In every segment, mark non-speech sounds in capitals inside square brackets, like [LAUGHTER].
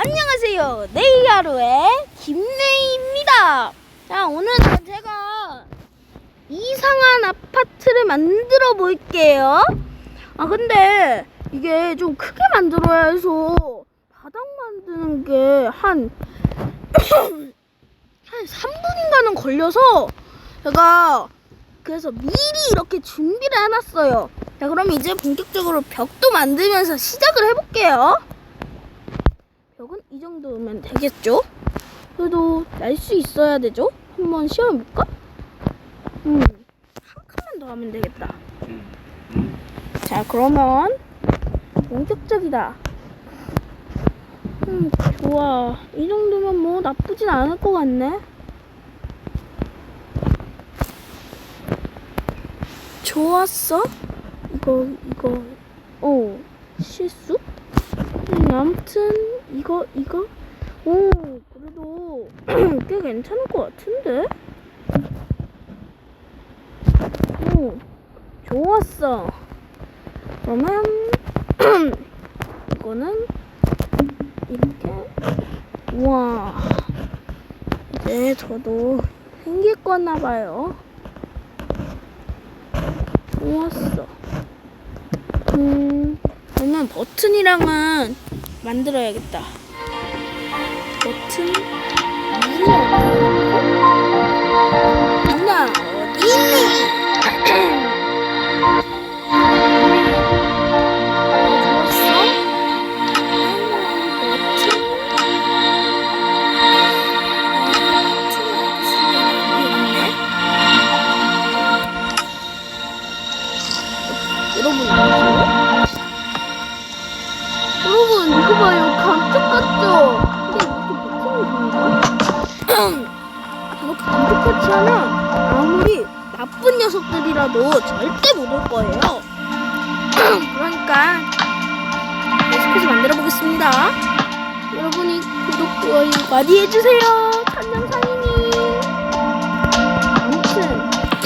안녕하세요. 내일 하루의 김내희입니다. 자, 오늘은 제가 이상한 아파트를 만들어 볼게요. 아, 근데 이게 좀 크게 만들어야 해서 바닥 만드는 게 한, [COUGHS] 한 3분인가는 걸려서 제가 그래서 미리 이렇게 준비를 해놨어요. 자, 그럼 이제 본격적으로 벽도 만들면서 시작을 해볼게요. 벽은 이 정도면 되겠죠? 그래도 날 수 있어야 되죠? 한번 시험해볼까? 음, 한 칸만 더 하면 되겠다. 자, 그러면 본격적이다. 음, 좋아. 이 정도면 뭐 나쁘진 않을 것 같네. 좋았어? 이거, 이거, 어, 실수? 음, 아무튼 이거 이거? 오 그래도 [CLEARS THROAT] 꽤 괜찮을 것 같은데? 오 좋았어. 그러면 [CLEARS THROAT] 이거는 이렇게? 우와. 이제 저도 생길 거나 봐요. 좋았어. 음 그러면 버튼이랑은 만들어야겠다. 버튼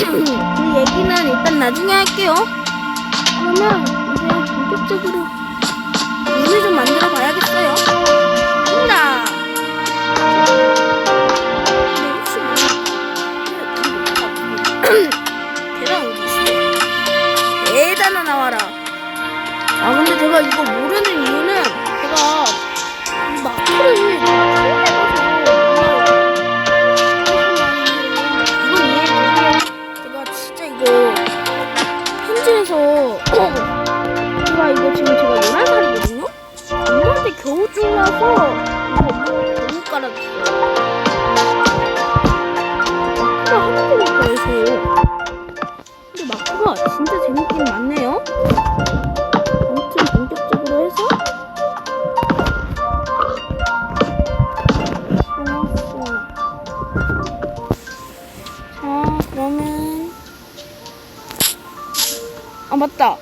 그 얘기는 일단 나중에 할게요 그러면 이제 본격적으로 문을 좀 만들어 봐야겠어요. 온다. 계단 어디 있어? 계단아 나와라. 아 근데 제가 이거 모르는 이거 너무 깔아줬어요. 마크가 하는 거니까 해서. 근데 마크가 진짜 재밌긴 많네요. 아무튼 본격적으로 해서. 자, 그러면. 아, 맞다.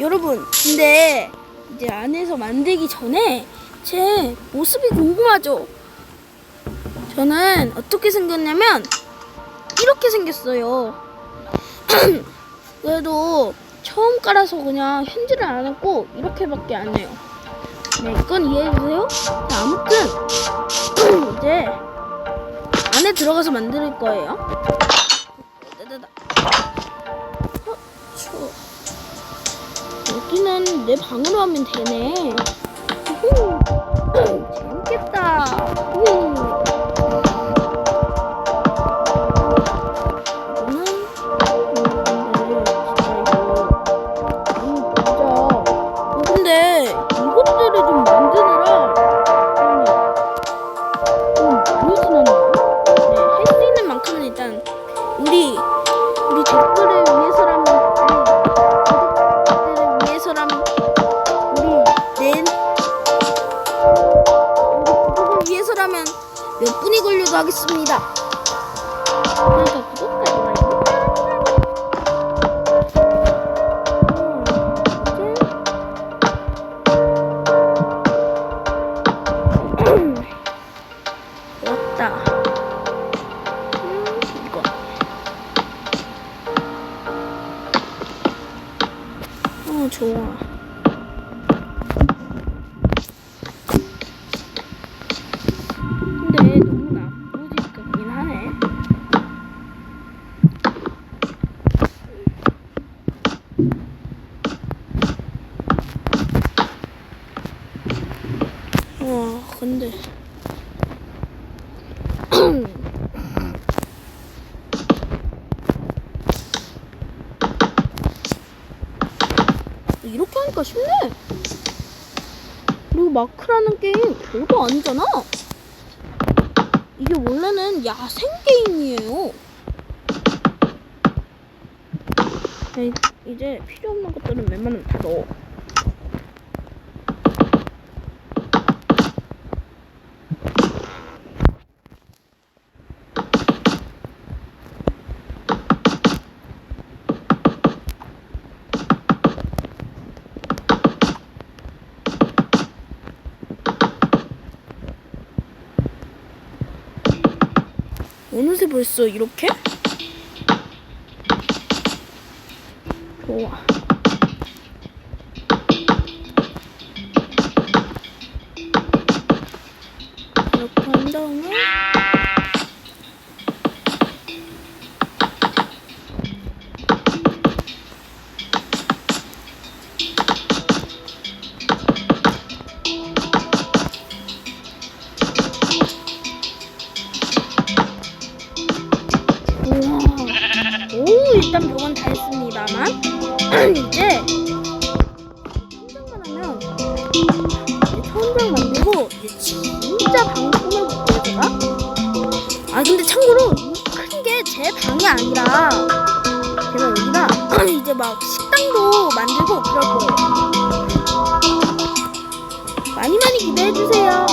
여러분, 근데 이제 안에서 만들기 전에 제 모습이 궁금하죠? 저는 어떻게 생겼냐면 이렇게 생겼어요. [CLEARS THROAT] 그래도 처음 깔아서 그냥 현질을 안 하고 이렇게밖에 안 해요. 네, 이건 이해해주세요. 자, 아무튼 [CLEARS THROAT] 이제 안에 들어가서 만들 거예요. 따다다. 어, 추워. 여기는 내 방으로 하면 되네. 재밌겠다. 우 하겠습니다. 이렇게 하니까 쉽네. 그리고 마크라는 게임 별거 아니잖아. 이게 원래는 야생 게임이에요. 이제 필요 없는 것들은 웬만하면 다 넣어. 벌써 이렇게? 좋아. 이렇게 한 다음에 이제 천장만 하면 천장 만들고 이제 진짜 방 꾸며볼게요 제가? 아 근데 참고로 큰 게 제 방이 아니라 제가 여기다 [CLEARS THROAT] 이제 막 식당도 만들고 그럴 거예요. 많이 많이 기대해 주세요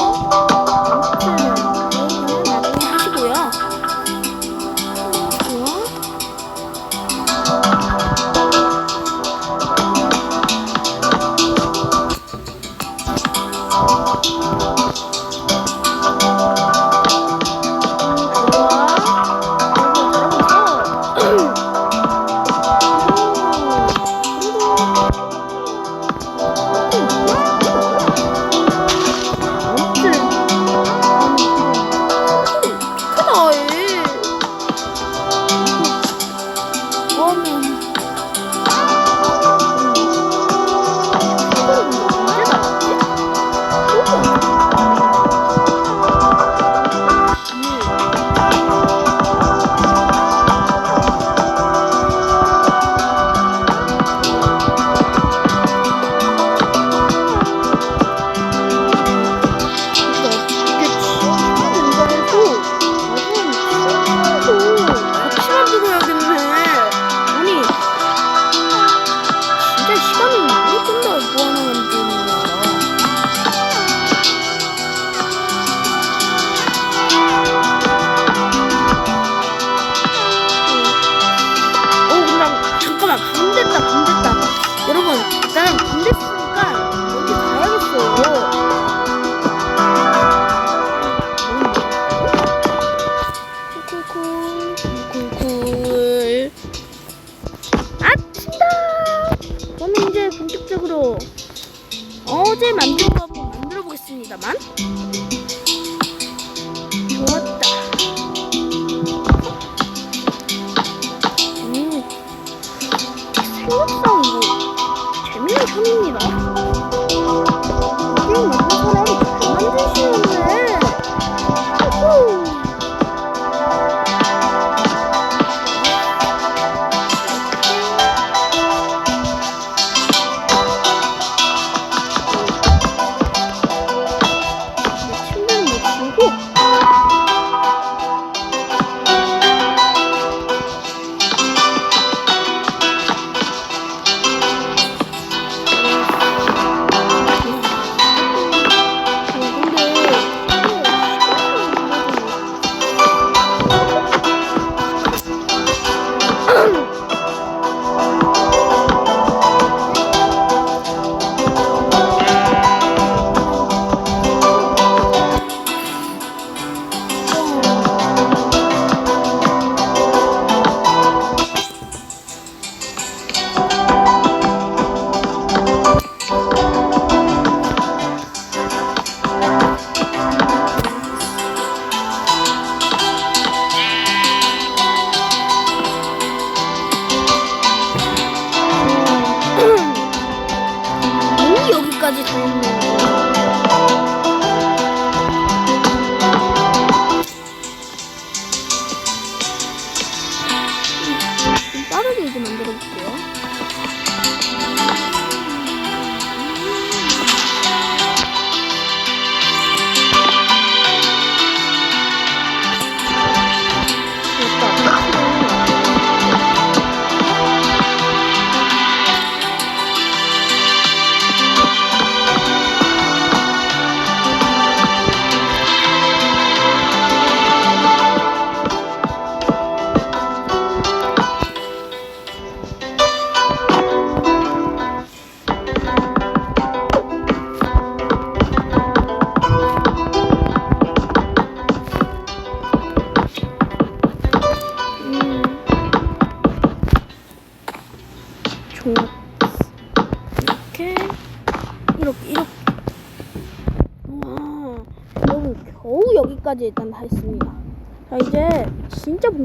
chodzi.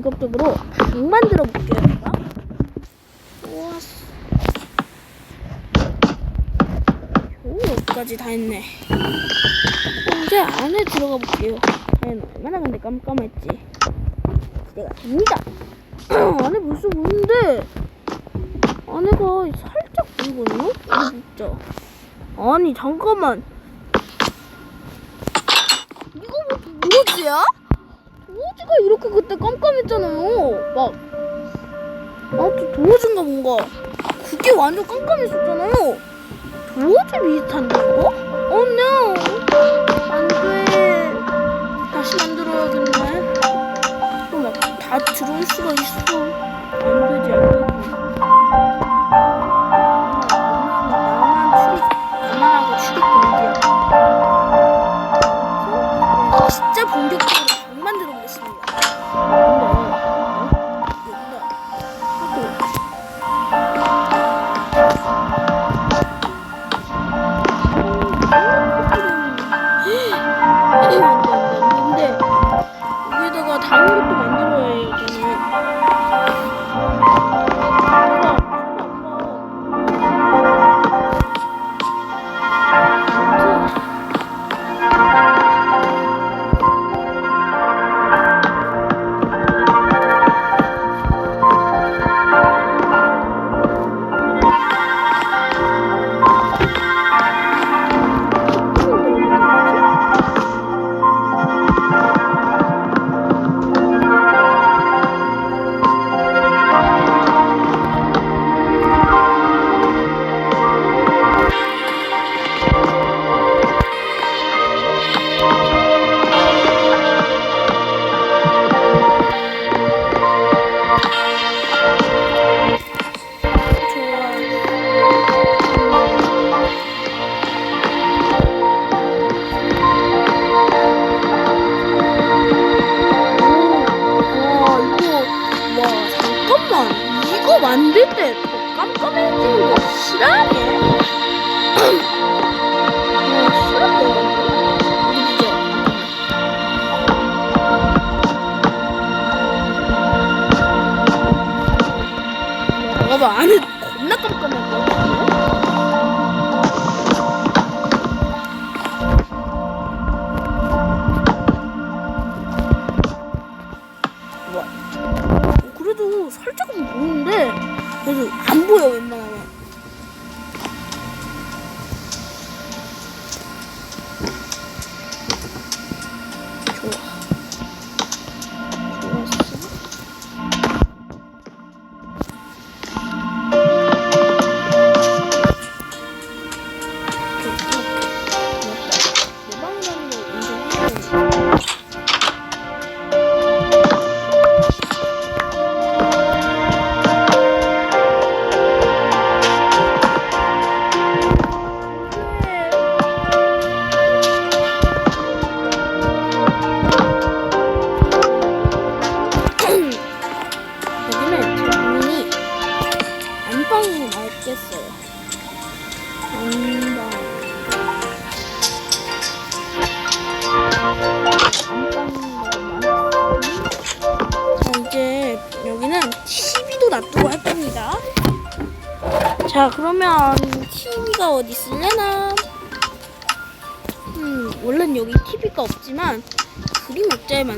본격적으로 방 만들어 볼게요. 여기까지 다 했네. 어, 이제 안에 들어가 볼게요. 과연 얼마나 근데 깜깜했지. 기대가 됩니다. [CLEARS THROAT] 안에 벌써 보는데 안에가 살짝 보이거든요? 이거 진짜. 아니 잠깐만. 이거 뭐 도어지야? 도어지가 이렇게 그때 깜깜했잖아요. 막 아무튼 도어지인가 뭔가 그게 완전 깜깜했었잖아요. 도어지 비슷한데 이거? 어 no. 안 돼. 다시 만들어야겠네. 또 막 다 들어올 수가 있어. 안 되지 안 되지.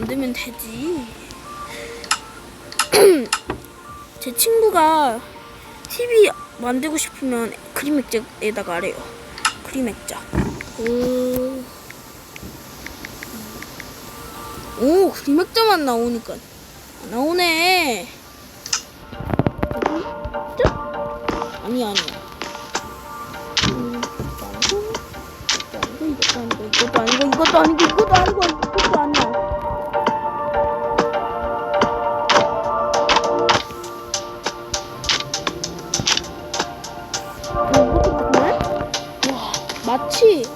만들면 되지. [CLEARS THROAT] 제 친구가 TV 만들고 싶으면 그림 액자에다가 하래요. 그림 액자. 오, 오 그림 액자만 나오니까 안 나오네. 짠? 아니 아니야. 음, 이것도 아니고, 이것도 아니고, 이것도 아니고, 이것도 아니고, 이것도 아니고, 마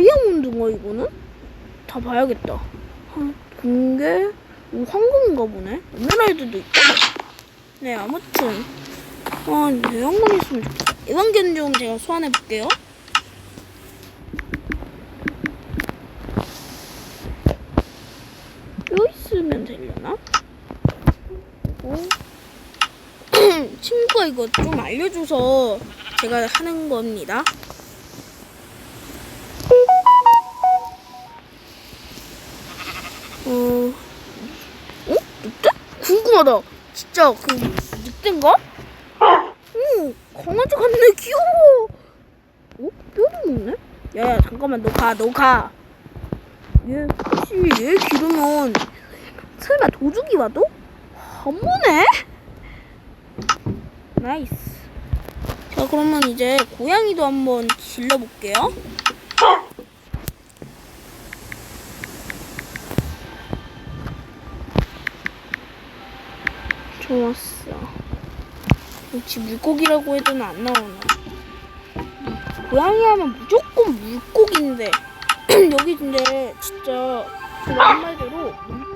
다이아몬드인가 이거는? 다 봐야겠다. 한 공개 오, 황금인가 보네. 에메랄드도 있고. 네 아무튼 아 네, 황금 있으면 좋겠다. 에반게는 좀 제가 소환해 볼게요. 여기 있으면 되려나? 어? [CLEARS THROAT] 친구가 이거 좀 알려줘서 제가 하는 겁니다. 궁금하다. 진짜 그 늑대인가? 오, 강아지 같네. 귀여워. 어? 뼈도 먹네? 야야 잠깐만 너 가, 너 가. 얘 혹시 얘 기르면 설마 도둑이 와도? 안 보네? 나이스. 자 그러면 이제 고양이도 한번 길러볼게요. 좋았어. 역시 물고기라고 해도는 안 나오네. 고양이 하면 무조건 물고기인데 [CLEARS THROAT] 여기 근데 진짜 한 말대로 물고기를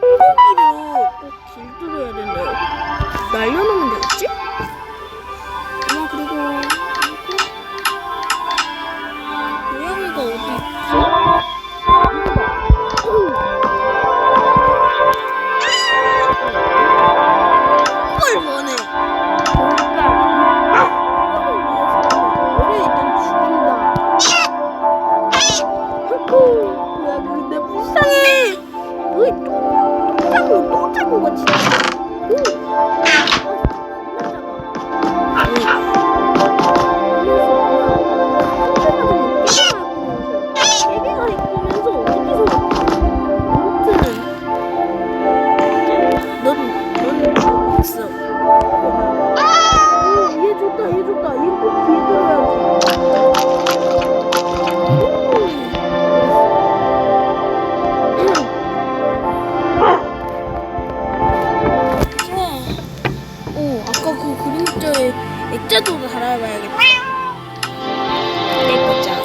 꼭 길들여야 된대요. 날려놓으면 되겠지? 액자도 달아봐야겠다. 액자.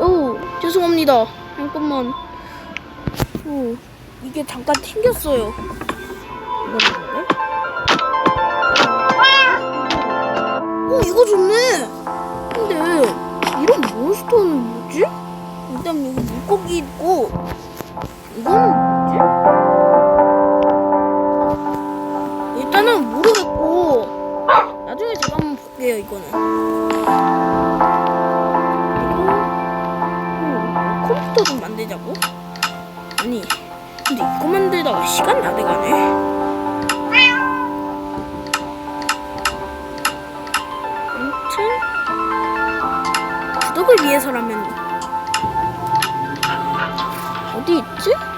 오, 죄송합니다. 잠깐만. 오, 이게 잠깐 튕겼어요. 일단은 모르겠고 나중에 제가 한번 볼게요 이거는. 그리고 컴퓨터 좀 만들자고? 아니 근데 이거 만들다가 시간 다 돼가네. 구독을 위해서라면 어디 있지?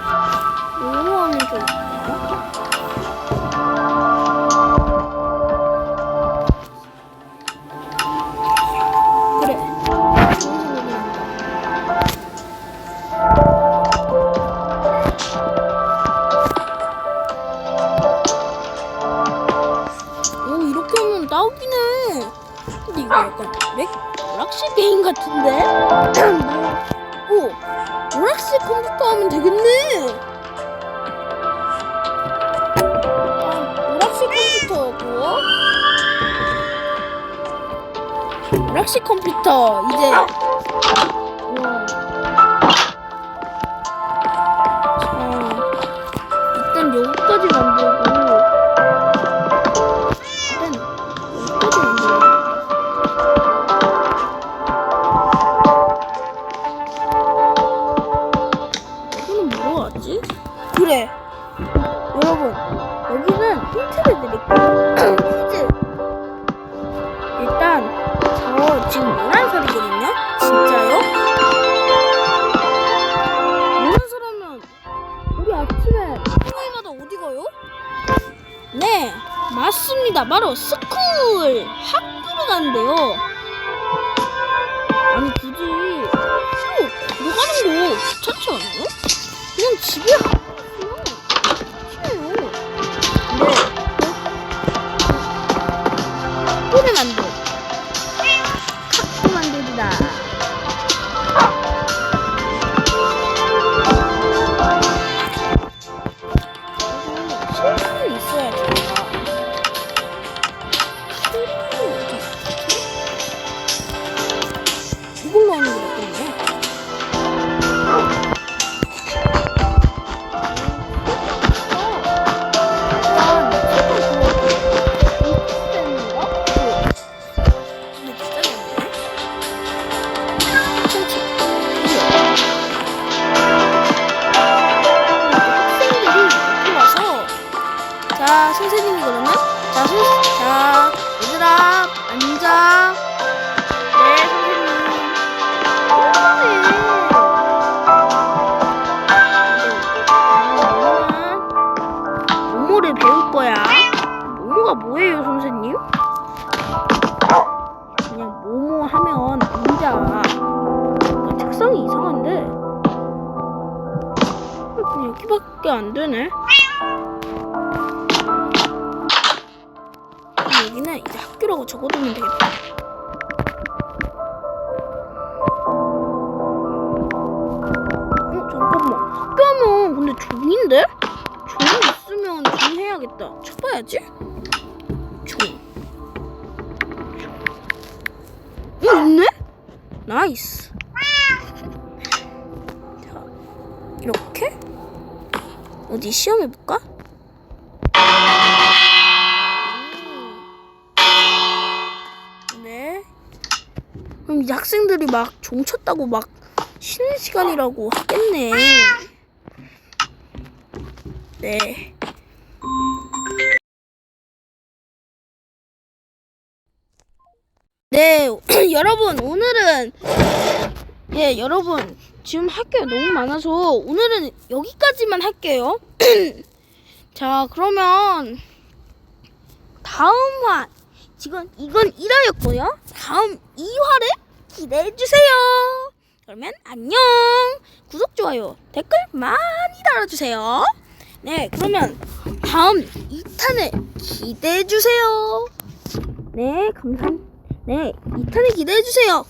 나오기네. 근데 이거 약간 렉 오락실 게임 같은데? 오 오락실 컴퓨터 하면 되겠네. 아, 오락실 컴퓨터고 오락실 컴퓨터 이제 바로 스쿨 학교를 가는데요. 아니 굳이 학교 들어가는 거 귀찮지 않아요? 그냥 집에 하면 앉아 아, 책상이 이상한데 그냥 여기밖에 안 되네 여기는 이제 학교라고 적어두면 되겠다. 어 잠깐만 학교하면 근데 종인데? 종 있으면 종 해야겠다. 쳐봐야지. 나이스. 자 이렇게 어디 시험해 볼까? 네. 그럼 이제 학생들이 막 종쳤다고 막 쉬는 시간이라고 하겠네. 네. 네, [CLEARS THROAT] 여러분 오늘은 예, 여러분 지금 할게 너무 많아서 오늘은 여기까지만 할게요. [CLEARS THROAT] 자, 그러면 다음 화 지금 이건 1화였고요. 다음 2화를 기대해 주세요. 그러면 안녕. 구독 좋아요 댓글 많이 달아주세요. 네, 그러면 다음 2탄을 기대해 주세요. 네, 감사합니다. 네, 2탄을 기대해 주세요.